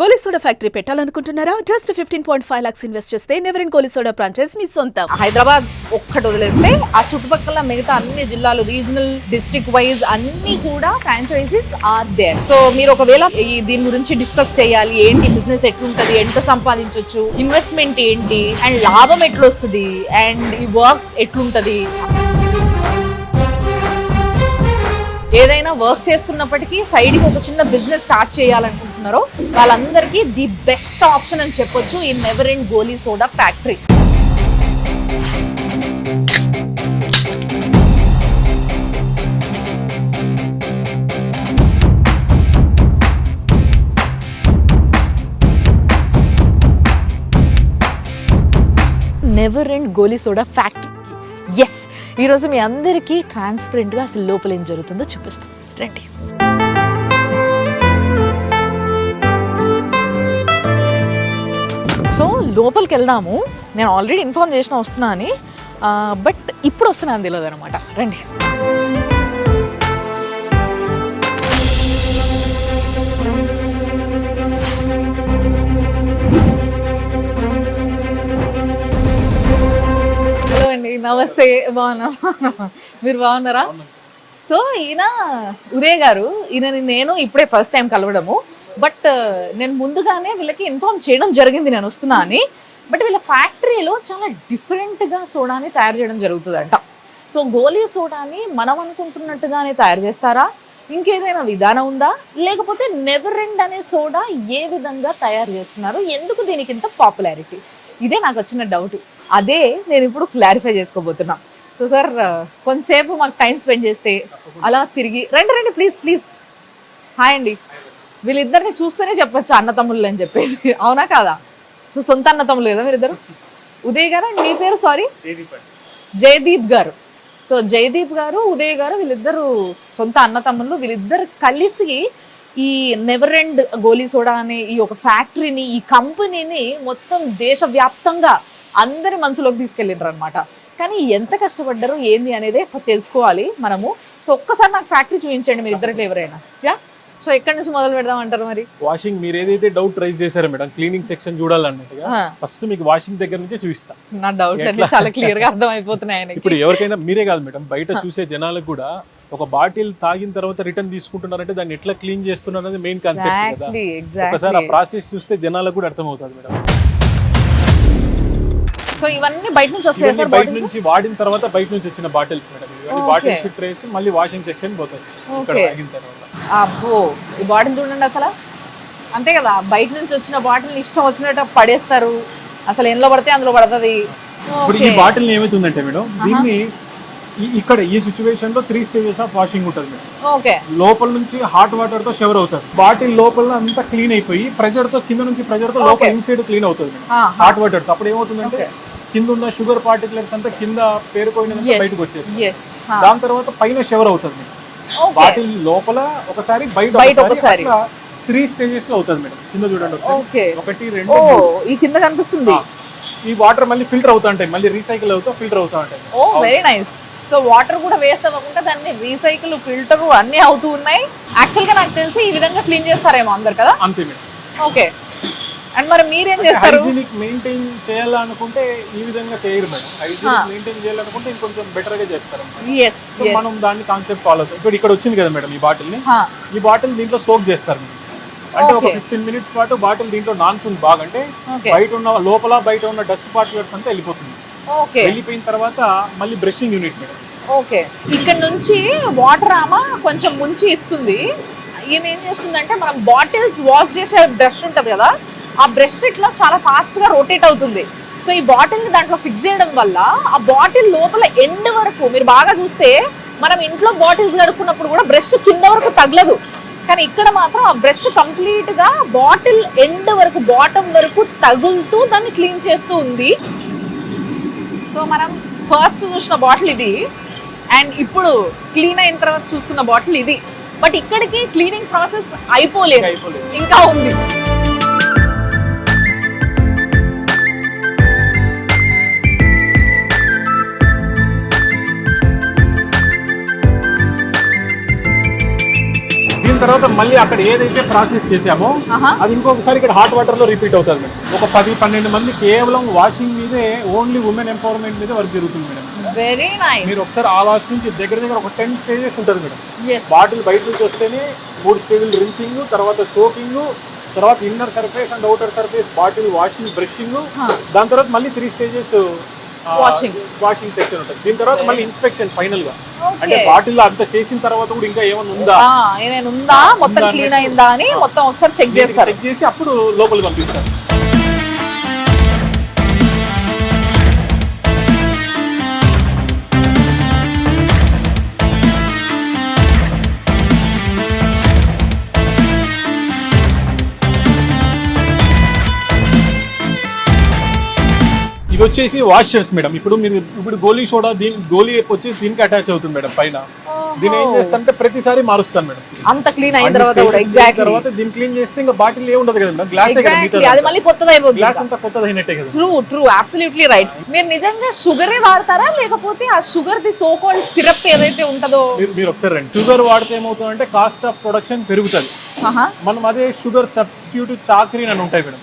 గోలీ soda factory పెట్టాలనుకుంటున్నారా? Just fifteen point five lakhs invest చేస్తే never in goli soda franchise మీ సొంతం. హైదరాబాద్ ఒక్కటి వదిలేస్తే ఆ చుట్టుపక్కల మిగతా అన్ని జిల్లాలు రీజనల్ డిస్ట్రిక్ట్ వైజ్ అన్ని కూడా ఫ్రాంచైజీస్ ఆర్ దేర్ సో మీరు ఒకవేళ ఈ దీని గురించి డిస్కస్ చేయాలి ఏంటి బిజినెస్ ఎట్లుంటది ఎంత సంపాదించవచ్చు ఇన్వెస్ట్మెంట్ ఏంటి అండ్ లాభం ఎట్లొస్తుంది అండ్ ఈ వర్క్ ఎట్లుంటది. ఏదైనా వర్క్ చేస్తున్నప్పటికీ సైడ్కి ఒక చిన్న బిజినెస్ స్టార్ట్ చేయాలనుకుంటున్నారో? వాళ్ళందరికీ ది బెస్ట్ ఆప్షన్ అని చెప్పొచ్చు ఈ never in goli soda factory. Never and goli soda factory. Yes ఈరోజు మీ అందరికీ ట్రాన్స్పరెంట్గా అసలు లోపల ఏం జరుగుతుందో చూపిస్తాం. రండి. సో లోపలికి వెళ్దాము నేను ఆల్రెడీ ఇన్ఫార్మ్ చేసిన వస్తున్నా అని బట్ ఇప్పుడు వస్తున్నాను తెలియదు అనమాట. రండి. హలో అండి నమస్తే బాగున్నా మీరు బాగున్నారా? సో ఈయన ఉదయ్ గారు ఈయనని నేను ఇప్పుడే ఫస్ట్ టైం కలవడము. బట్ నేను ముందుగానే వీళ్ళకి ఇన్ఫార్మ్ చేయడం జరిగింది నేను వస్తున్నా అని. బట్ వీళ్ళ ఫ్యాక్టరీలో చాలా డిఫరెంట్గా సోడాని తయారు చేయడం జరుగుతుందంట. సో గోలీ సోడాని మనం అనుకుంటున్నట్టుగానే తయారు చేస్తారా? ఇంకేదైనా విధానం ఉందా? లేకపోతే నెవర్ ఎండ్ అనే సోడా ఏ విధంగా తయారు చేస్తున్నారు? ఎందుకు దీనికి ఇంత పాపులారిటీ ఇదే నాకు వచ్చిన డౌట్ అదే నేను ఇప్పుడు క్లారిఫై చేసుకోబోతున్నా. సో సార్ కొంతసేపు మాకు టైం స్పెండ్ చేస్తే అలా తిరిగి రండి రండి ప్లీజ్ ప్లీజ్ హాయ్ అండి. వీళ్ళిద్దరిని చూస్తేనే చెప్పొచ్చు అన్న తమ్ముళ్ళు అని చెప్పేసి. అవునా కాదా? సో సొంత అన్న తమ్ముళ్ళు కదా మీరిద్దరు? ఉదయ్ గారు? మీ పేరు సారీ జయదీప్ గారు. సో జయదీప్ గారు ఉదయ్ గారు వీళ్ళిద్దరు సొంత అన్న తమ్ముళ్ళు. వీళ్ళిద్దరు కలిసి ఈ నెవర్ ఎండ్ గోలీ సోడా అనే ఈ ఒక ఫ్యాక్టరీని ఈ కంపెనీని మొత్తం దేశవ్యాప్తంగా అందరి మనసులోకి తీసుకెళ్ళిండ్రు అనమాట కానీ ఎంత కష్టపడ్డారు ఏంది అనేది తెలుసుకోవాలి మనము. సో ఒక్కసారి నాకు ఫ్యాక్టరీ చూపించండి మీరు ఇద్దరిలో ఎవరైనా. యా? సో ఎక్కడి నుంచి మొదలు పెడదాం అంటారు మరి? వాషింగ్ మీరు ఏదైతే డౌట్ రైజ్ చేశారో మేడం క్లీనింగ్ సెక్షన్ చూడాలన్నట్టుగా ఫస్ట్ మీకు వాషింగ్ దగ్గర నుంచే చూపిస్తా. నా డౌట్ అన్ని? చాలా క్లియర్గా అర్థం అయిపోతున్నాయి ఇప్పుడు ఎవరికైనా మీరే కాదు మేడం బయట చూసే జనాలకు కూడా ఒక బాటిల్ తాగిన తర్వాత రిటర్న్ తీసుకుంటున్నారంటే దాన్ని ఎట్లా క్లీన్ చేస్తున్నారు అనేది మెయిన్ కాన్సెప్ట్ కదా ఒకసారి ఆ ప్రాసెస్ చూస్తే జనాలకు కూడా అర్థమవుతుంది మేడం. సో ఇవన్నీ బయట నుంచి వస్తాయి సార్ బయట నుంచి వాడిన తర్వాత బయట నుంచి వచ్చిన బాటిల్స్ మేడం. ఇవన్నీ. బాటిల్స్ ట్రేస్ మళ్ళీ వాషింగ్ సెక్షన్ పోతాయి ఇక్కడ. తాగిన తర్వాత. అబ్బో ఈ బాటిల్ చూడండి అసలు. అంతే కదా బయట నుంచి వచ్చిన బాటిల్ ఇష్టం వచ్చినట్టు పడేస్తారు. అసలు ఎందులో పడితే అందులో పడుతుంది. ఇప్పుడు ఈ బాటిల్ ఏమైతుందంటే మేడం దీన్ని ఈ- ఇక్కడ ఈ సిచ్యువేషన్లో త్రీ స్టేజెస్ ఆఫ్ వాషింగ్ ఉంటుంది మేడం. ఓకే లోపల నుంచి హాట్ వాటర్తో షవర్ అవుతుంది బాటిల్ లోపల అంతా క్లీన్ అయిపోయి ప్రెషర్తో కింద నుంచి ప్రెషర్తో లోపల. ఇన్సైడ్ క్లీన్ అవుతుంది మేడం. హాట్ వాటర్తో. అప్పుడు ఏమవుతుందంటే. కింద ఉన్న షుగర్ పార్టికులర్స్ అంతా కింద పేరుకోయినంత Yes. బయటకు వచ్చేది దాని తర్వాత పైన షవర్ అవుతుంది. బాటిల్ లోపల ఒకసారి బయట బయట ఒకసారి. త్రీ స్టేజెస్లో అవుతుంది మేడం. కింద చూడండి ఒకటి రెండు. ఈ కింద కనిపిస్తుంది. ఈ వాటర్ మళ్ళీ ఫిల్టర్ అవుతా ఉంటాయి. మళ్ళీ రీసైకిల్ అవుతా ఫిల్టర్ అవుతా ఉంటాయి. Oh very nice so water కూడా వేస్ట్ అవ్వకుండా దాన్ని రీసైకిల్ ఫిల్టర్ అన్ని అవుతూ ఉన్నాయి. యాక్చువల్గా నాకు తెలిసి ఈ విధంగా క్లీన్ చేస్తారేమో అందరు కదా? అంతే మేడం. ఓకే అండ్ మరి మీరేం చేస్తారు? హైజీనిక్ మెయింటైన్ చేయాలనుకుంటే ఈ విధంగా చేయరు మేడం. హైజీనిక్ మెయింటైన్ చేయాలనుకుంటే ఇంకొంచెం బెటర్గా చేస్తారు మనం దాన్ని కాన్సెప్ట్ ఫాలో అవుతాం ఇప్పుడు ఇక్కడ వచ్చింది కదా మేడం ఈ బాటిల్ని. ఈ బాటిల్ దీంట్లో సోక్ చేస్తారు అంటే ఒక. ఫిఫ్టీన్ మినిట్స్ పాటు బాటిల్ దీంట్లో నానుతుంది బాగా అంటే బయట ఉన్న లోపల బయట ఉన్న డస్ట్ పార్టికల్స్ అంతా వెళ్ళిపోతుంది. ఓకే వెళ్ళిపోయిన తర్వాత మళ్ళీ బ్రషింగ్ యూనిట్ మేడం. ఓకే ఇక్కడ నుంచి వాటర్ ఆమె కొంచెం ముంచి ఇస్తుంది. ఈమె ఏం చేస్తుందంటే మనం బాటిల్స్ వాష్ చేసే బ్రష్ ఉంటుంది కదా ఆ బ్రష్ ఇట్లా చాలా ఫాస్ట్గా రొటేట్ అవుతుంది. సో ఈ బాటిల్ని దాంట్లో ఫిక్స్ చేయడం వల్ల ఆ బాటిల్ లోపల ఎండ్ వరకు మీరు బాగా చూస్తే మనం ఇంట్లో బాటిల్స్ కడుక్కున్నప్పుడు కూడా బ్రష్ కింద వరకు తగలదు. కానీ ఇక్కడ మాత్రం ఆ బ్రష్ కంప్లీట్గా బాటిల్ ఎండ్ వరకు బాటమ్ వరకు తగులుతూ దాన్ని క్లీన్ చేస్తూ ఉంది. సో మనం ఫస్ట్ చూసిన బాటిల్ ఇది. అండ్ ఇప్పుడు క్లీన్ అయిన తర్వాత చూస్తున్న బాటిల్ ఇది. బట్ ఇక్కడికి క్లీనింగ్ ప్రాసెస్ అయిపోలేదు. ఇంకా ఉంది. దీని తర్వాత మళ్ళీ అక్కడ ఏదైతే ప్రాసెస్ చేసామో. అది ఇంకొకసారి ఇక్కడ హాట్ వాటర్లో రిపీట్ అవుతుంది మేడం. ఒక పది పన్నెండు మంది కేవలం వాషింగ్ మీదే ఓన్లీ ఉమెన్ ఎంపవర్మెంట్ మీద వర్క్ జరుగుతుంది మేడం. వెరీ నైస్ మీరు ఒకసారి ఆ వాష్ నుంచి దగ్గర దగ్గర ఒక టెన్ స్టేజెస్ ఉంటుంది మేడం. బాటిల్ బయట నుంచి వస్తేనే మూడు స్టేజ్లు రిన్సింగ్ తర్వాత సోకింగ్ తర్వాత inner surface and outer surface bottle washing brushing దాని తర్వాత మళ్ళీ three stages Washing. Washing section ఉంటుంది. దీని తర్వాత మళ్ళీ ఇన్స్పెక్షన్ ఫైనల్గా. అంటే బాటిల్ అంత చేసిన తర్వాత కూడా ఇంకా ఏమైనా ఉందా? ఏమైనా ఉందా? మొత్తం క్లీన్ అయిందా అని మొత్తం ఒకసారి చెక్ చేస్తారు. చెక్ చేసి అప్పుడు లోపలికి పంపిస్తారు. ఇవి వచ్చేసి వాషర్స్ మేడం ఇప్పుడు మీరు ఇప్పుడు గోలీ సోడా దీని గోలీ వచ్చేసి దీనికి అటాచ్ అవుతుంది మేడం పైన. దీని ఏం చేస్తానంటే ప్రతిసారి మారుస్తాను మేడం. అంత క్లీన్ అయిన తర్వాత కూడా ఎగ్జాక్ట్లీ తర్వాత దీన్ని క్లీన్ చేస్తే ఇంకా బాటిల్ ఏ ఉండదు కదా గ్లాసే అది మళ్ళీ కొత్తది అయిపోతుంది గ్లాస్ అంతా కొత్తది అయినట్టే కదా. ట్రూ ట్రూ అబ్సల్యూట్లీ రైట్ మీరు నిజంగా షుగరే వాడతారా? లేకపోతే ఆ sugar the so called syrup ఏదైతే ఉంటుందో? మీరు ఒకసారి రండి. షుగర్ వాడితే ఏమవుతుందంటే కాస్ట్ ఆఫ్ ప్రొడక్షన్ పెరుగుతుంది. మనం అదే షుగర్ సబ్స్టిట్యూట్ చాక్రీన్ అని ఉంటాయి మేడం.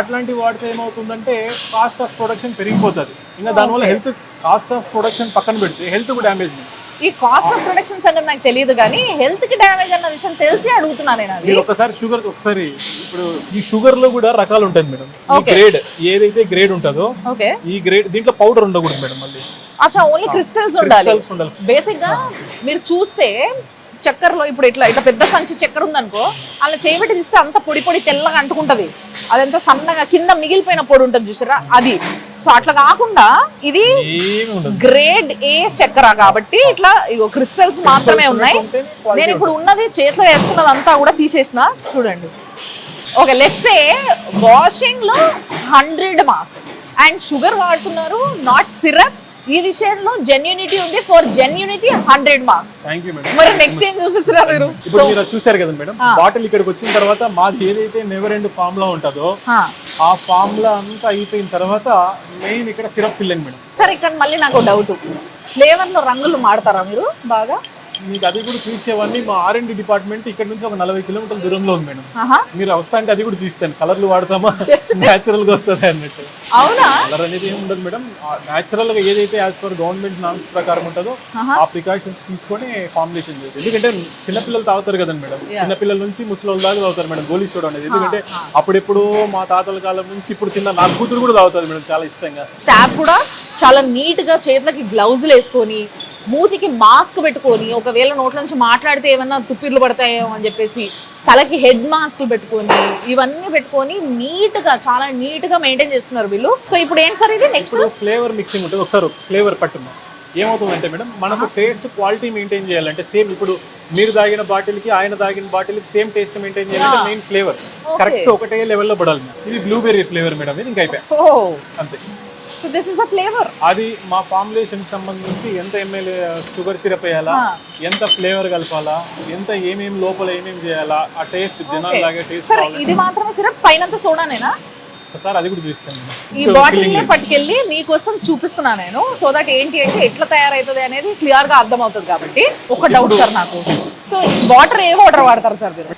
అట్లాంటివి వాడితే ఏమవుతుందంటే కాస్ట్ ఆఫ్ ప్రొడక్షన్ పెరిగిపోతుంది. ఇంకా దానివల్ల హెల్త్ కాస్ట్ ఆఫ్ ప్రొడక్షన్ పక్కన పెడితే హెల్త్కు డ్యామేజ్ ఈ కాస్ట్ ఆఫ్ ప్రొడక్షన్ సంగతి నాకు తెలియదు కానీ హెల్త్కి డ్యామేజ్ అన్న విషయం తెలిసి అడుగుతున్నా నేను అది. మీరు ఒకసారి షుగర్ ఒకసారి ఇప్పుడు ఈ షుగర్లో కూడా రకాలు ఉంటాయి మేడం. ఈ Okay. గ్రేడ్ ఏదైతే గ్రేడ్ ఉంటుందో ఓకే ఈ గ్రేడ్ దీంట్లో పౌడర్ ఉండకూడదు మేడం మళ్ళీ. అచ్చా ఓన్లీ క్రిస్టల్స్ ఉండాలి. క్రిస్టల్స్ ఉండాలి. బేసిక్గా మీరు చూస్తే చక్కెరలో ఇప్పుడు ఇట్లా ఇట్లా పెద్ద సంచి చక్కెర ఉందనుకో అలా చేయబెట్టి తీస్తే అంత పొడి పొడి తెల్లగా అంటుకుంటది. అదంతా సన్నగా కింద మిగిలిపోయిన పొడి ఉంటుంది చూసారా? అది. సో అట్లా కాకుండా ఇది గ్రేడ్ ఏ చక్కెర కాబట్టి ఇట్లా ఇగో క్రిస్టల్స్ మాత్రమే ఉన్నాయి. నేను ఇప్పుడు ఉన్నది చేతిలో వేసుకున్నది అంతా కూడా తీసేసిన. చూడండి. ఓకే లెట్స్ వాషింగ్లో హండ్రెడ్ మార్క్స్ అండ్ షుగర్ వాడుతున్నారు నాట్ సిరప్ ఈ విషయంలో జెన్యూనిటీ ఉంది. ఫర్ జెన్యూనిటీ హండ్రెడ్ మార్క్స్ మరి నెక్స్ట్ ఏం చూపిస్తున్నారు మీరు? ఇప్పుడు మీరు చూశారు కదా మేడం. బాటిల్ ఇక్కడికి వచ్చిన తర్వాత మాది ఏదైతే నెవర్ ఎండ్ ఫామ్లో ఉంటుందో ఆ, ఆ ఫామ్లో అంతా అయిపోయిన తర్వాత మెయిన్ ఇక్కడ సిరప్ ఫిల్లింగ్ మేడం సరే ఇక్కడ మళ్ళీ నాకు డౌట్ ఫ్లేవర్లో రంగులు మాడతారా మీరు బాగా? మీకు అది కూడా చూసేవన్నీ మా ఆర్ అండ్ డిపార్ట్మెంట్ ఇక్కడ నుంచి ఒక నలభై కిలోమీటర్ల దూరంలో ఉంది మేడం. మీరు వస్తా అంటే అది కూడా చూస్తాను. కలర్లు వాడతామా? న్యాచురల్గా వస్తుంది అన్నట్టు. అవునా? కలర్ అనేది ఏమి ఉండదు మేడం. న్యాచురల్గా ఏదైతే యాజ్ పర్ గవర్నమెంట్ నామ్స్ ప్రకారం ఉంటుందో. ఆ ప్రికాషన్స్ తీసుకొని ఫార్ములేషన్ చేస్తారు ఎందుకంటే చిన్నపిల్లలు తాగుతారు కదండి మేడం. చిన్నపిల్లల నుంచి ముసలి దాకా తాగుతారు మేడం. గోలీ చూడ అనేది. ఎందుకంటే అప్పుడెప్పుడు మా తాతల కాలం నుంచి ఇప్పుడు చిన్న నా కూతురు కూడా తాగుతుంది మేడం చాలా ఇష్టంగా. స్టాఫ్ కూడా చాలా నీట్గా చేతులకి గ్లౌజులు వేసుకొని మూతికి మాస్క్ పెట్టుకొని ఒకవేళ నోట్ల నుంచి మాట్లాడితే ఏమన్నా తుప్పిర్లు పడతాయేమో అని చెప్పేసి తలకి హెడ్ మాస్క్ పెట్టుకొని ఇవన్నీ పెట్టుకొని నీట్గా చాలా నీట్గా మెయింటైన్ చేస్తున్నారు వీళ్ళు. సో ఇప్పుడు ఏంటి సార్ ఇది? నెక్స్ట్ ఫ్లేవర్ మిక్సింగ్ ఉంటుంది. ఒకసారి ఫ్లేవర్ పట్టున్నాం ఏమవుతుందంటే మేడం మనకు టేస్ట్ క్వాలిటీ మెయింటైన్ చేయాలంటే సేమ్ ఇప్పుడు మీరు తాగిన బాటిల్కి ఆయన తాగిన బాటిల్కి సేమ్ టేస్ట్ మెయింటైన్ చేయాలంటే మెయిన్ ఫ్లేవర్ కరెక్ట్ ఒకటే లెవెల్లో పడాలి. ఇది బ్లూబెర్రీ ఫ్లేవర్ మేడం. ఇది ఇంకా అయిపోయా ఓ. అంతే. So this is a flavour అది మా ఫార్ములేషన్ సంబంధించి ఎంత ఎంఎల్ షుగర్ సిరప్ వేయాలా. ఎంత ఫ్లేవర్ కలపాలా ఎంత ఏమేమి లోపల ఏమేమి చేయాలా ఆ టేస్ట్ జనాలు లాగే టేస్ట్ సరే ఇది మాత్రమే సిరప్ పైనంత సోడానేనా ఒకసారి అది కూడా చూస్తాను. ఈ బాటిల్ పట్టుకెళ్ళి మీకోసం చూపిస్తున్నా నేను. సో దట్ ఏంటి అంటే ఎట్లా తయారైతుంది అనేది క్లియర్గా అర్థం అవుతుంది కాబట్టి ఒక డౌట్ సార్ నాకు. సో వాటర్ ఏ వాటర్ వాడతారు సార్ మీరు?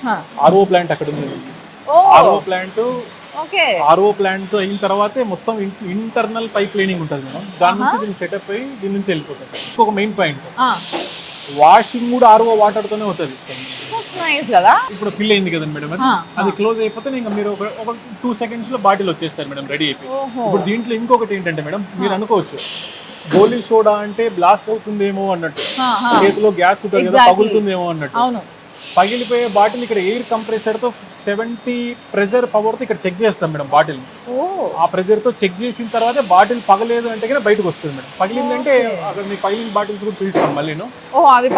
ఆర్ఓ ప్లాంట్ అక్కడ ఉంది. ఓ. ఆర్ఓ ప్లాంట్ ఆర్ఓ ప్లాంట్ అయిన తర్వాతే మొత్తం ఇంటర్నల్ పైప్ క్లీనింగ్ ఉంటుంది మేడం దాని నుంచి దీన్ని సెటప్ అయ్యి దీని నుంచి వెళ్ళిపోతుంది ఇంకొక మెయిన్ పాయింట్. వాషింగ్ కూడా ఆర్ఓ వాటర్ తోనే అవుతుంది. ఇప్పుడు ఫిల్ అయింది కదండి మేడం అది? క్లోజ్ అయిపోతే ఇంకా మీరు ఒక టూ సెకండ్స్లో బాటిల్ వచ్చేస్తారు మేడం రెడీ అయిపోయి. ఇప్పుడు దీంట్లో ఇంకొకటి ఏంటంటే మేడం మీరు అనుకోవచ్చు గోలీ సోడా అంటే బ్లాస్ట్ అవుతుందేమో అన్నట్టు. చేతిలో గ్యాస్ ఉంటుంది కదా. పగులుతుందేమో అన్నట్టు. పగిలిపోయే బాటిల్ ఇక్కడ ఎయిర్ కంప్రెసర్తో సెవెంటీ ప్రెషర్ పవర్తో ఇక్కడ చెక్ చేస్తాం మేడం బాటిల్. ఓ. ఆ ప్రెషర్తో చెక్ చేసిన తర్వాత బాటిల్ పగలేదు అంటే కనుక బయటకు వస్తుంది మేడం. పగిలిందంటే అక్కడ మీకు పగిలిన బాటిల్స్ కూడా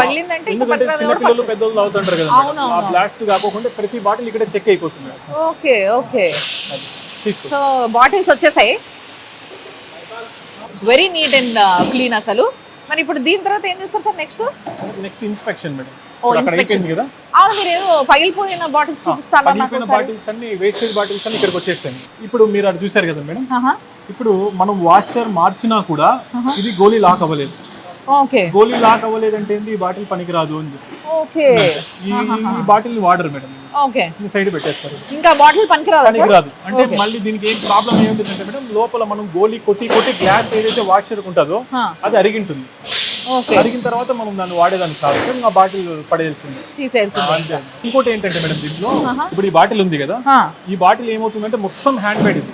పగిలిందంటే ఇంకా ఎందుకంటే పక్కన చిన్న పిల్లలు పెద్దలు తాగుతుంటారు కదా. ఆ బ్లాస్ట్ కాకుండా ప్రతి బాటిల్ ఇక్కడ చెక్ అయిపోతుంది. Okay okay. సో బాటిల్స్ వచ్చేసాయి. వెరీ నీట్ అండ్ క్లీన్ అసలు. మరి ఇప్పుడు దీని తర్వాత ఏం చేస్తారు sir next next inspection madam. కదా? అవును మీరు ఏదో పగిలిపోయిన బాటిల్స్ చూపిస్తాను అన్ని వేస్టేజ్ బాటిల్స్ అన్ని ఇక్కడికి వచ్చేస్తాయి. ఇప్పుడు మీరు అది చూసారు కదా మేడం. ఇప్పుడు మనం వాషర్ మార్చినా కూడా ఇది గోలీ లాక్ అవ్వలేదు. ఓకే. గోలీ లాక్ అవ్వలేదంటే ఈ బాటిల్ పనికిరాదు అని చెప్పి. ఈ బాటిల్ వాడరు మేడం. ఓకే. సైడ్ పెట్టేస్తారు. ఇంకా బాటిల్ పనికిరాదా పనికిరాదు. అంటే మళ్ళీ దీనికి ఏం ప్రాబ్లం ఏముంటుందంటే మేడం లోపల మనం గోలీ కొట్టి కొట్టి గ్లాస్ ఏదైతే వాషర్ ఉంటుందో. అది అరిగింటుంది. అరిగిన తర్వాత మనం దాన్ని వాడేదానికి కాదు. బాటిల్ పడేయాల్సింది. అంతే. ఇంకోటి ఏంటంటే మేడం దీంట్లో ఇప్పుడు ఈ బాటిల్ ఉంది కదా. ఈ బాటిల్ ఏమవుతుందంటే మొత్తం హ్యాండ్ మేడ్ ఇది.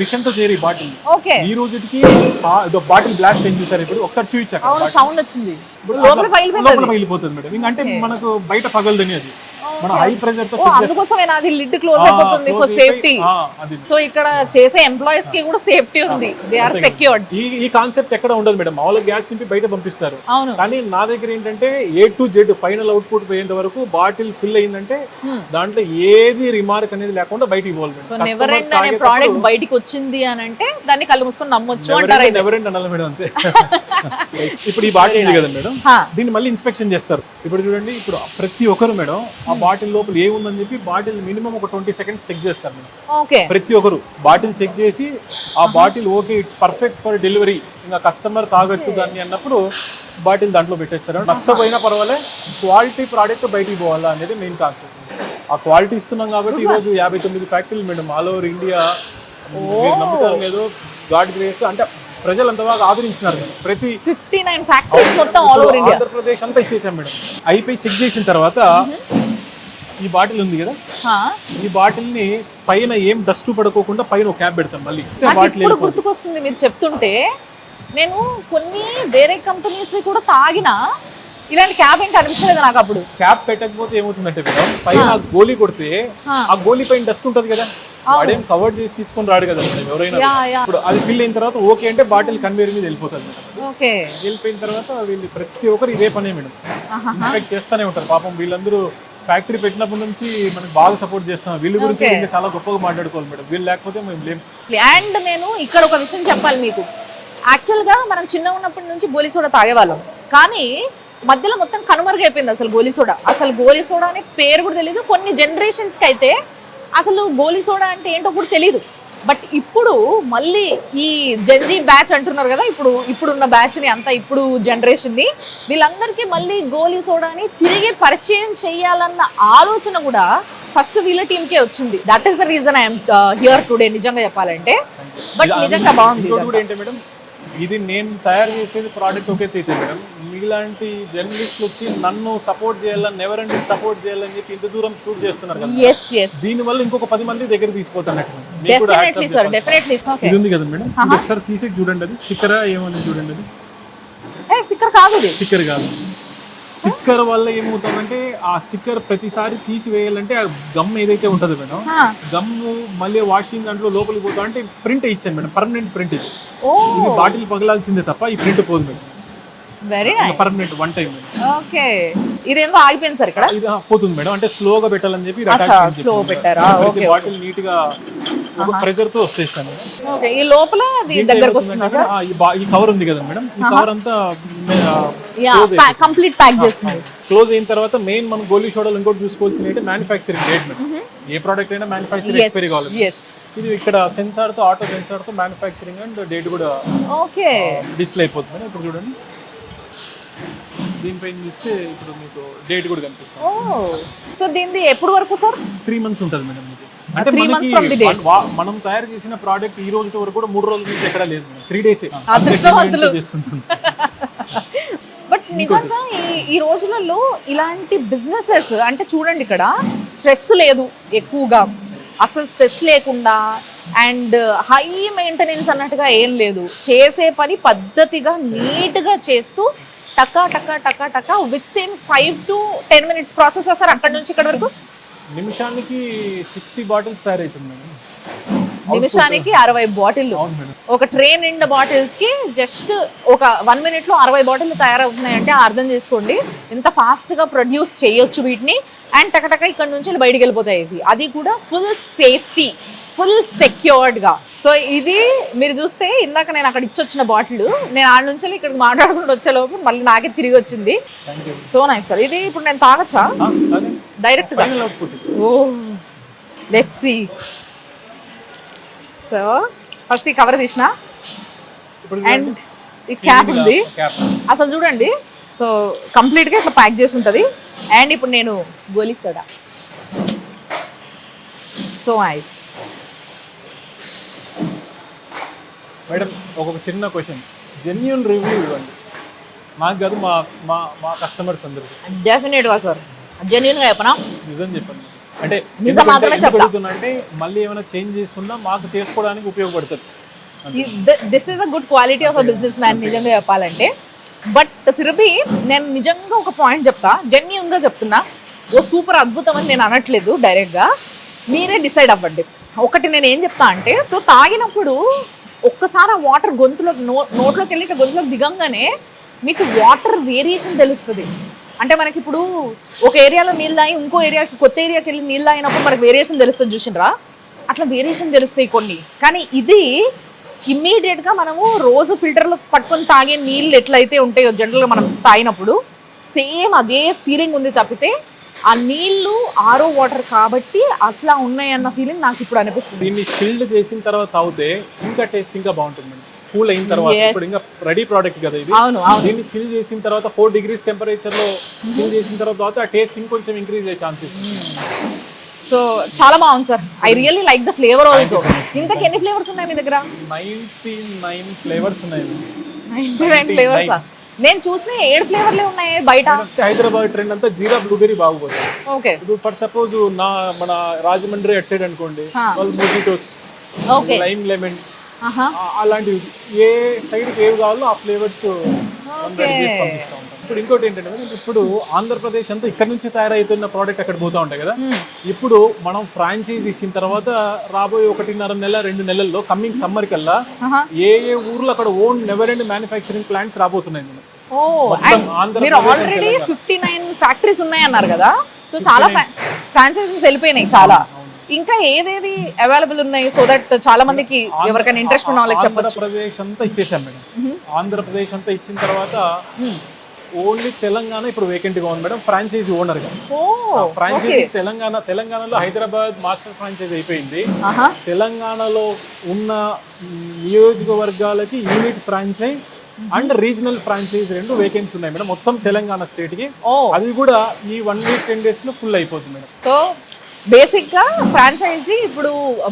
మిషన్తో చేరి బాటిల్. ఓకే. ఈ రోజుకి బాటిల్ బ్లాస్ట్ ఏం చూసారు ఇప్పుడు? ఒకసారి చూపించాక సౌండ్ వచ్చింది. లోపల పగిలిపోతుంది. మేడం. ఇంకా అంటే మనకు బయట పగలదని అది. మన హై ప్రెజర్తో అందుకోసమేనా అది లిడ్ క్లోజ్ అయిపోతుంది ఫర్ సేఫ్టీ సో ఇక్కడ చేసే ఎంప్లాయీస్కి కూడా సేఫ్టీ ఉంది. దే ఆర్ సెక్యూర్డ్ ఈ ఈ కాన్సెప్ట్ ఎక్కడ ఉండదు మేడం. మామూలుగా గ్యాస్ నింపి బయట పంపిస్తారు. అవును. కానీ నా దగ్గర ఏంటంటే A to Z final output పోయేంత వరకు బాటిల్ ఫిల్ అయిందంటే దాంట్లో ఏది రిమార్క్ అనేది లేకుండా బయటికి పోవాలి నెవర్ ఎండ్ అనే ప్రోడక్ట్ బయటికి వచ్చింది అని అంటే దాన్ని కళ్ళు మూసుకొని నమ్మొచ్చు అంటారు అయితే. ఎవరెంట్ అనాలి మేడం అంతే. ఇప్పుడు ఈ బాటిల్ ఉంది కదా మేడం. దీన్ని మళ్ళీ ఇన్స్పెక్షన్ చేస్తారు. ఇప్పుడు చూడండి ఇప్పుడు ప్రతి ఒక్కరు మేడం ఆ బాటిల్ లోపల ఏముందని చెప్పి బాటిల్ మినిమం ఒక ట్వంటీ సెకండ్స్ చెక్ చేస్తారు ఓకే. ప్రతి ఒక్కరు బాటిల్ చెక్ చేసి ఆ bottle okay it's perfect for delivery ఇంకా కస్టమర్ తాగొచ్చు దాన్ని అన్నప్పుడు బాటిల్ దాంట్లో పెట్టేస్తారు. నష్టపోయినా పర్వాలే క్వాలిటీ ప్రోడక్ట్ బయటికి పోవాలా అనేది మెయిన్ కాన్సెప్ట్ ఆ క్వాలిటీ ఇస్తున్నాం కాబట్టి ఈ రోజు యాభై తొమ్మిది ఫ్యాక్టరీలు మేడం ఆల్ ఓవర్ ఇండియా. నమ్ముతారు లేదో గాడ్ గ్రేస్ అంటే ప్రజలు అంత బాగా ఆదరించినారు మేడం. ప్రతి ఫిఫ్టీ నైన్ ఫ్యాక్టరీస్ మొత్తం ఆల్ ఓవర్ ఇండియా. ఆంధ్రప్రదేశ్ అంతా ఇచ్చేసాం మేడం. అయిపోయి చెక్ చేసిన తర్వాత ఈ బాటిల్ ఉంది కదా? ఈ బాటిల్ని పైన ఏం డస్ట్ పడుకోకుండా పైన ఒక క్యాప్ పెడతాం మళ్ళీ. బాటిల్ గుర్తుకొస్తుంది మీరు చెప్తుంటే నేను కొన్ని వేరే కంపెనీస్ కూడా తాగిన ఇలాంటి క్యాబ్ ఏంటి అనిపించలేదు నాకు అప్పుడు. క్యాప్ పెట్టకపోతే ఏమవుతుందంటే మేడం పైన గోలీ కొడితే. ఆ గోలీ పైన డస్ట్ ఉంటది కదా? వాడేం కవర్ చేసి తీసుకొని రాడు కదా ఎవరైనా. ఇప్పుడు అది ఫిల్ అయిన తర్వాత ఓకే అంటే బాటిల్ కన్వేర్ మీద వెళ్ళిపోతుంది ఓకే. వెళ్ళిపోయిన తర్వాత వీళ్ళు ప్రతి ఒక్కరు ఇదే పనే మేడం. ఇన్స్పెక్ట్ చేస్తూనే ఉంటారు. పాపం వీళ్ళందరూ ఫ్యాక్టరీ పెట్టినప్పటి నుంచి మనకి బాగా సపోర్ట్ చేస్తున్నారు వీళ్ళ గురించి. ఇంకా చాలా గొప్పగా మాట్లాడుకోవాలి మేడం. వీళ్ళు లేకపోతే మేము లేం. అండ్ నేను ఇక్కడ ఒక విషయం చెప్పాలి మీకు. యాక్చువల్గా మనం చిన్న ఉన్నప్పటి నుంచి గోలీ సోడా తాగేవాళ్ళం. కానీ మధ్యలో మొత్తం కనుమరుగైపోయింది అసలు గోలీ సోడా. అసలు గోలీ సోడా అనే పేరు కూడా తెలియదు కొన్ని జనరేషన్స్కి అయితే అసలు గోలీ సోడా అంటే ఏంటో కూడా తెలియదు బట్ ఇప్పుడు మళ్ళీ ఈ జెన్జీ బ్యాచ్ అంటున్నారు కదా ఇప్పుడు ఇప్పుడున్న బ్యాచ్ని అంతా ఇప్పుడు జనరేషన్ని వీళ్ళందరికీ మళ్ళీ గోలీ సోడాని తిరిగి పరిచయం చేయాలన్న ఆలోచన కూడా ఫస్ట్ వీళ్ళ టీంకే వచ్చింది. That is the reason I'm here today నిజంగా చెప్పాలంటే. బట్ నిజంగా బాగుంది ఇది నేను తయారు చేసేది ప్రోడక్ట్ ఒకే అయితే మేడం. మీలాంటి జర్నలిస్టులు వచ్చి నన్ను సపోర్ట్ చేయాలని నెవర్ అండ్ సపోర్ట్ చేయాలని చెప్పి ఇంత దూరం షూట్ చేస్తున్నారు కదా. దీని వల్ల ఇంకొక పది మంది దగ్గర తీసుకుపోతున్నట్టు ఇది ఉంది కదా మేడం? ఇది ఒకసారి తీసి చూడండి అది. స్టిక్కరా ఏమని చూడండి అది? స్టిక్కర్ కాదు స్టిక్కర్ కాదు. స్టిక్కర్ వల్ల ఏమవుతుందంటే ఆ స్టిక్కర్ ప్రతిసారి తీసివేయాలంటే ఆ గమ్ ఏదైతే ఉంటుందో మేడం హా. గమ్ మళ్ళీ వాషింగ్ దాంట్లో లోపలికి పోతా అంటే ప్రింట్ ఇచ్చాను మేడం. పర్మనెంట్ ప్రింట్ ఇది బాటిల్ పగలాల్సిందే తప్ప ఈ ప్రింట్ పోదు madam. Very permanent one time okay ఇదేందో ఆగిపోయింది సార్ ఇక్కడ? ఇది పోతుంది మేడం. అంటే స్లోగా పెట్టాలని చెప్పి చెప్పాను. పెట్టారా? Okay, బాటిల్ నీట్గా ఒక ప్రెజర్తో వచ్చేస్తాను ఓకే ఈ లోపల దగ్గరకు వస్తుందా సార్? ఆ, ఈ కవర్ ఉంది కదా మేడం. ఈ కవర్ అంతా యా కంప్లీట్ ప్యాక్ చేస్తుంది. క్లోజ్ అయిన తర్వాత మెయిన్ మనం గోలీ షోడలు ఇంకోటి చూసుకోవాల్సింది ఏంటంటే మ్యానుఫ్యాక్చరింగ్ డేట్ మేడం. ఏ ప్రోడక్ట్ అయినా మ్యానుఫ్యాక్చరింగ్ ఎక్స్పైరీ కావాలి ఇది ఇక్కడ సెన్సార్తో ఆటో సెన్సార్తో మ్యానుఫ్యాక్చరింగ్ అండ్ డేట్ కూడా ఓకే డిస్ప్లే అయిపోతుంది ఇప్పుడు చూడండి. దీనిపైన చూస్తే ఇప్పుడు మీకు డేట్ కూడా కనిపిస్తుంది. ఓ సో దీనిది ఎప్పుడు వరకు సార్? త్రీ మంత్స్ ఉంటుంది మేడం మీకు అంటే three మనకి months from the date. మన- వా- మనం తయారు చేసిన ప్రోడక్ట్ ఈ రోజు వరకు కూడా మూడు రోజుల నుంచి ఎక్కడ లేదు త్రీ డేస్ అదృష్టవంతులు. చేసుకుంటుంది బట్ నిజంగా ఈ ఈ రోజులలో ఇలాంటి బిజినెసెస్ అంటే చూడండి ఇక్కడ స్ట్రెస్ లేదు ఎక్కువగా. అసలు స్ట్రెస్ లేకుండా అండ్ హై మెయింటెనెన్స్ అన్నట్టుగా ఏం లేదు. చేసే పని పద్ధతిగా నీట్గా చేస్తూ టకా టకా టకా టకా within five to ten minutes process sir అక్కడ నుంచి ఇక్కడ వరకు? నిమిషానికి సిక్స్టీ బాటిల్స్ తయారవుతుంది మేడం. నిమిషానికి అరవై బాటిల్ ఒక ట్రైన్ నిండా బాటిల్స్కి జస్ట్ ఒక వన్ మినిట్లో అరవై బాటిల్ తయారవుతున్నాయంటే అర్థం చేసుకోండి. ఎంత ఫాస్ట్గా ప్రొడ్యూస్ చేయొచ్చు వీటిని. అండ్ టకటక ఇక్కడ నుంచి బయటికి వెళ్ళిపోతాయి ఇవి. అది కూడా ఫుల్ సేఫ్టీ ఫుల్ సెక్యూర్డ్గా. సో ఇది మీరు చూస్తే ఇందాక నేను అక్కడ ఇచ్చొచ్చిన బాటిల్ నేను ఆడ నుంచి ఇక్కడికి మాట్లాడుకుంటూ వచ్చే లోపు మళ్ళీ నాకే తిరిగి వచ్చింది. సో నైస్ సార్ ఇది ఇప్పుడు నేను తాగచ్చా? డైరెక్ట్గా. Oh let's see so first ఈ కవర్ తీసిన. అండ్ ఈ క్యాప్ ఉంది. అసలు చూడండి. సో కంప్లీట్గా ఇట్లా ప్యాక్ చేసి ఉంటుంది అండ్ ఇప్పుడు నేను గోలిస్తాడా? సో ఐస్ మేడం ఒక చిన్న క్వశ్చన్ జెన్యున్ రివ్యూ ఇవ్వండి. మాకు కాదు మా మా మా కస్టమర్స్ అందరికి. డెఫినెట్గా సార్ జెన్యున్గా చెప్పనా? నిజం చెప్పండి. అంటే. అంటే మళ్ళీ ఏమైనా చేంజ్ చేసుకున్నా మాకు చేసుకోవడానికి ఉపయోగపడుతుంది. This is a good quality of a businessman నిజంగా చెప్పాలంటే. బట్ ఫిర్బి నేను నిజంగా ఒక పాయింట్ చెప్తా. జెన్యున్గా చెప్తున్నా. ఓ సూపర్ అద్భుతం అని నేను అనట్లేదు డైరెక్ట్గా మీరే డిసైడ్ అవ్వండి. ఒకటి నేను ఏం చెప్తా అంటే సో తాగినప్పుడు ఒక్కసారి ఆ వాటర్ గొంతులో నో నోట్లోకి వెళ్ళి గొంతులోకి దిగంగానే మీకు వాటర్ వేరియేషన్ తెలుస్తుంది. అంటే మనకి ఇప్పుడు ఒక ఏరియాలో నీళ్ళు తాగి ఇంకో ఏరియాకి కొత్త ఏరియాకి వెళ్ళి నీళ్ళు తాగినప్పుడు మనకి వేరియేషన్ తెలుస్తుంది చూసినరా అట్లా వేరియేషన్ తెలుస్తాయి కొన్ని. కానీ ఇది ఇమ్మీడియట్గా మనము రోజు ఫిల్టర్లో పట్టుకొని తాగే నీళ్ళు ఎట్లయితే ఉంటాయో జనరల్గా మనం తాగినప్పుడు సేమ్ అదే ఫీలింగ్ ఉంది తప్పితే ఆ నీళ్ళు ఆరో వాటర్ కాబట్టి అట్లా ఉన్నాయి అన్న ఫీలింగ్ నాకు ఇప్పుడు అనిపిస్తుంది. దీన్ని చిల్డ్ చేసిన తర్వాత తాగితే ఇంకా టేస్ట్ ఇంకా బాగుంటుంది కూల్ అయిన తర్వాత. ఇప్పుడు ఇంకా రెడీ ప్రోడక్ట్ కదా ఇది. దీన్ని చిల్ చేసిన తర్వాత ఫోర్ డిగ్రీస్ టెంపరేచర్లో చిల్ చేసిన తర్వాత ఆ టేస్ట్ ఇంకొంచెం ఇంక్రీజ్ అయ్యే ఛాన్సెస్ సో చాలా బాగుంది sir. I really like the flavour also ఇంతకు ఎన్ని ఫ్లేవర్స్ ఉన్నాయి మీ దగ్గర? నైన్టీ నైన్ ఫ్లేవర్స్ ఉన్నాయి నైన్టీ నైన్ ఫ్లేవర్స్ నేను చూసిన ఏడు ఫ్లేవర్లే ఉన్నాయి బయట. హైదరాబాద్ ట్రెండ్ అంతా జీరా బ్లూబెరీ బాగుపోతుంది ఓకే. ఇప్పుడు ఫర్ సపోజ్ నా మన రాజమండ్రి అట్ సైడ్ అనుకోండి. వాళ్ళు మొజిటోస్ ఓకే. లైమ్ లెమన్ అలాంటివి. ఏ సైడ్ ఏవి కావాలో ఆ ఫ్లేవర్స్ ఇప్పుడు ఇంకోటి ఏంటంటే ఇప్పుడు ఆంధ్రప్రదేశ్ అంతా ఇక్కడ నుంచి తయారవుతున్న ప్రోడక్ట్ అక్కడ పోతా ఉంటాయి కదా. ఇప్పుడు మనం ఫ్రాంచైజ్ ఇచ్చిన తర్వాత రాబోయే ఒకటిన్నర నెల రెండు నెలల్లో కమింగ్ సమ్మర్ కల్లా ఏ ఏ ఊర్లో అక్కడ own never and manufacturing plants రాబోతున్నాయి మీరు ఆల్రెడీ. ఫిఫ్టీ నైన్ ఫ్యాక్టరీస్ ఉన్నాయి అన్నారు కదా. సో చాలా ఫ్రాంచైజీస్ వెళ్ళిపోయినాయి చాలా. ఇంకా ఏవేవి అవైలబుల్ ఉన్నాయి సో దట్ చాలా మందికి ఎవరికైనా ఇంట్రెస్ట్ ఉన్న వాళ్ళకి చెప్పొచ్చు. ఆంధ్రప్రదేశ్ అంతా ఇచ్చేసాం మేడం. ఆంధ్రప్రదేశ్ అంతా ఇచ్చిన తర్వాత ఓన్లీ తెలంగాణ ఇప్పుడు వేకెంట్గా ఉంది మేడం. ఫ్రాంచైజీ ఓనర్గా. ఫ్రాంచైజీ తెలంగాణ తెలంగాణలో హైదరాబాద్ మాస్టర్ ఫ్రాంచైజ్ అయిపోయింది. తెలంగాణలో ఉన్న నియోజకవర్గాలకి unit franchise and regional franchise రెండు వేకెన్సీ ఉన్నాయి మేడం. మొత్తం తెలంగాణ స్టేట్కి. అది కూడా ఈ వన్ వీక్ టెన్ డేస్లో ఫుల్ అయిపోతుంది మేడం. సో బేసిక్గా ఫ్రాంచైజీ ఇప్పుడు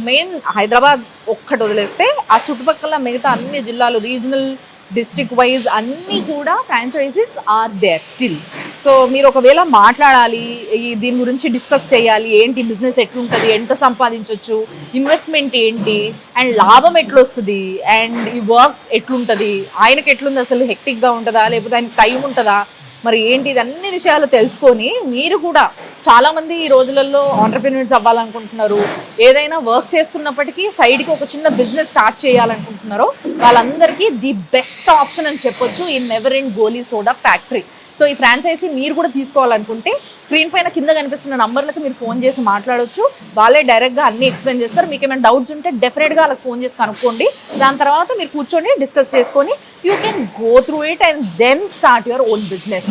మెయిన్ హైదరాబాద్ ఒక్కటి వదిలేస్తే ఆ చుట్టుపక్కల మిగతా అన్ని జిల్లాలు రీజనల్ డిస్ట్రిక్ట్ వైజ్ అన్ని కూడా franchisees are there still so మీరు ఒకవేళ మాట్లాడాలి ఈ దీని గురించి డిస్కస్ చేయాలి ఏంటి బిజినెస్ ఎట్లుంటుంది ఎంత సంపాదించవచ్చు ఇన్వెస్ట్మెంట్ ఏంటి అండ్ లాభం ఎట్లొస్తుంది అండ్ ఈ వర్క్ ఎట్లుంటుంది ఆయనకి ఎట్లుంది అసలు హెక్టిక్గా ఉంటుందా లేకపోతే ఆయనకి టైం ఉంటుందా మరి ఏంటి ఇది అన్ని విషయాలు తెలుసుకొని మీరు కూడా చాలామంది ఈ రోజులలో ఆంటర్ప్రినర్స్ అవ్వాలనుకుంటున్నారు. ఏదైనా వర్క్ చేస్తున్నప్పటికీ సైడ్కి ఒక చిన్న బిజినెస్ స్టార్ట్ చేయాలనుకుంటున్నారో వాళ్ళందరికీ ది బెస్ట్ ఆప్షన్ అని చెప్పొచ్చు. ఈ never in Goli soda factory so ఈ ఫ్రాంచైజీ మీరు కూడా తీసుకోవాలనుకుంటే స్క్రీన్ పైన కింద కనిపిస్తున్న నంబర్లకు మీరు ఫోన్ చేసి మాట్లాడొచ్చు. వాళ్ళే డైరెక్ట్గా అన్ని ఎక్స్ప్లెయిన్ చేస్తారు. మీకు ఏమైనా డౌట్స్ ఉంటే డెఫినెట్గా వాళ్ళకి ఫోన్ చేసి కనుక్కోండి. దాని తర్వాత మీరు కూర్చొని డిస్కస్ చేసుకొని you can go through it and then start your own business